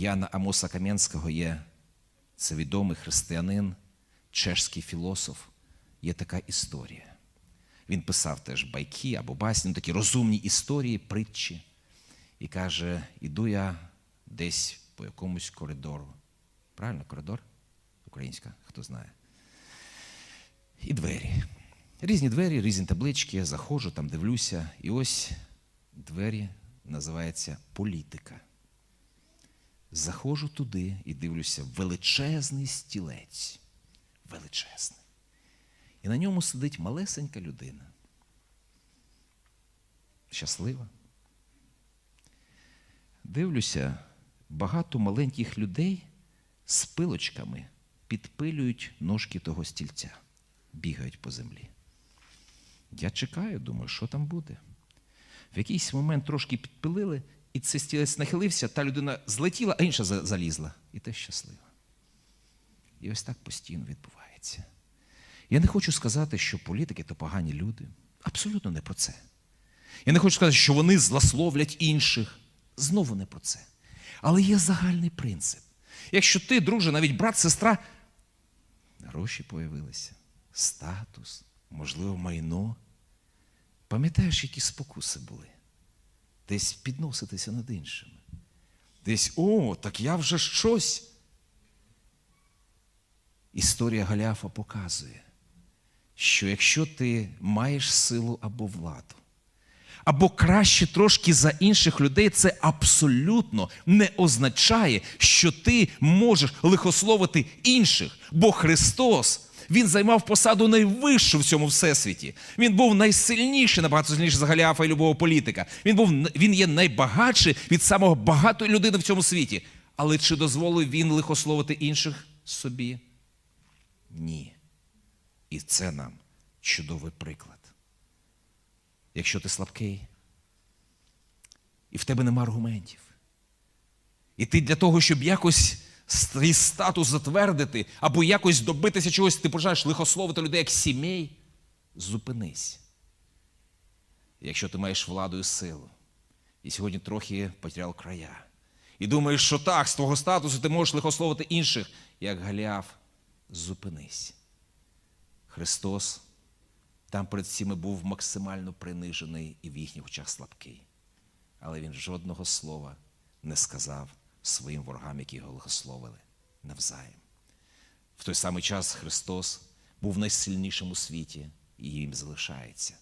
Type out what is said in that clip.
Яна Амоса Кам'янського є це відомий християнин, чешський філософ. Є така історія. Він писав теж байки або басні, ну, такі розумні історії, притчі. І каже: іду я десь по якомусь коридору. Правильно, коридор? Українська, хто знає. І двері. Різні двері, різні таблички. Я заходжу, там дивлюся. І ось двері називаються політика. Заходжу туди і дивлюся величезний стілець. Величезний. І на ньому сидить малесенька людина. Щаслива. Дивлюся, багато маленьких людей з пилочками підпилюють ножки того стільця, бігають по землі. Я чекаю, думаю, що там буде. В якийсь момент трошки підпилили, і цей стілець нахилився, та людина злетіла, а інша залізла. І те щаслива. І ось так постійно відбувається. Я не хочу сказати, що політики то погані люди. Абсолютно не про це. Я не хочу сказати, що вони злословлять інших. Знову не про це. Але є загальний принцип. Якщо ти, друже, навіть брат, сестра, гроші появилися, статус, можливо, майно. Пам'ятаєш, які спокуси були? Десь підноситися над іншими. Десь, о, так я вже щось. Історія Галіафа показує, що якщо ти маєш силу або владу, або краще трошки за інших людей, це абсолютно не означає, що ти можеш лихословити інших. Бо Христос Він займав посаду найвищу в цьому всесвіті. Він був найсильніший, набагато сильніший за Галіафа і любого політика. Він був він є найбагатший від самого багатої людини в цьому світі. Але чи дозволив він лихословити інших собі? Ні. І це нам чудовий приклад. Якщо ти слабкий, і в тебе нема аргументів, і ти для того, щоб якось свій статус затвердити або якось добитися чогось, ти починаєш лихословити людей як сімей, зупинись. Якщо ти маєш владу і силу, і сьогодні трохи потеряв края, і думаєш, що так, з твого статусу ти можеш лихословити інших, як Галіаф, зупинись. Христос там перед всіми був максимально принижений і в їхніх очах слабкий. Але він жодного слова не сказав своїм ворогам, які його лихословили навзаєм. В той самий час Христос був найсильнішим у світі і їм залишається.